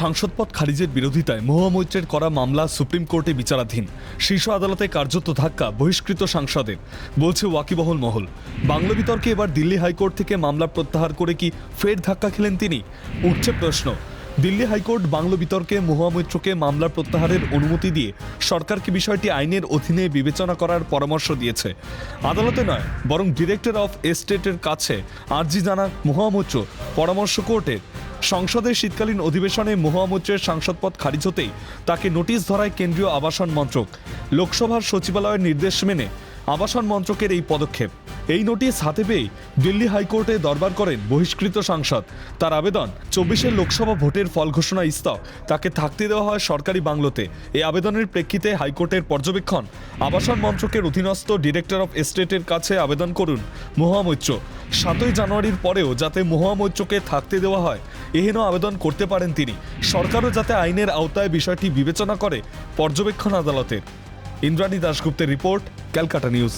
সাংসদ পদ খারিজের বিরোধিতায় মহুয়া মৈত্রের করা মামলা সুপ্রিম কোর্টে বিচারাধীন। শীর্ষ আদালতে কার্যত ধাক্কা বহিষ্কৃত সাংসদের, বলছে ওয়াকিবহল মহল। বাংলা বিতর্কে এবার দিল্লি হাইকোর্ট থেকে মামলা প্রত্যাহার করে কি ফের ধাক্কা খেলেন তিনি? উঠছে প্রশ্ন। দিল্লি হাইকোর্ট বাংলা বিতর্কে মহুয়া মৈত্রকে মামলা প্রত্যাহারের অনুমতি দিয়ে সরকারকে বিষয়টি আইনের অধীনে বিবেচনা করার পরামর্শ দিয়েছে। আদালতে নয়, বরং ডিরেক্টর অফ এস্টেটের কাছে আর্জি জানান মহুয়া মৈত্র পরামর্শ কোর্টের সংসদের শীতকালীন অধিবেশনে মহুয়া মৈত্রের সাংসদ পদ খারিজ হতেই তাকে নোটিশ ধরায় কেন্দ্রীয় আবাসন মন্ত্রক। লোকসভার সচিবালয়ের নির্দেশ মেনে আবাসন মন্ত্রকের এই পদক্ষেপ। এই নোটিশ হাতে পেয়ে দিল্লি হাইকোর্টে দরবার করেন বহিষ্কৃত সাংসদ। তার আবেদন চব্বিশের লোকসভা ভোটের ফল ঘোষণা ইস্তক তাকে থাকতে দেওয়া হয় সরকারি বাংলোতে। এই আবেদনের প্রেক্ষিতে হাইকোর্টের পর্যবেক্ষণ আবাসন মন্ত্রকের অধীনস্থ ডিরেক্টর অফ এস্টেটের কাছে আবেদন করুন মহুয়া মৈত্র সাতই জানুয়ারির পরেও যাতে মহুয়া মৈত্রকে থাকতে দেওয়া হয় এহেন আবেদন করতে পারেন তিনি। সরকারও যাতে আইনের আওতায় বিষয়টি বিবেচনা করে, পর্যবেক্ষণ আদালতের। ইন্দ্রাণী দাশগুপ্তের রিপোর্ট, ক্যালকাটা নিউজ।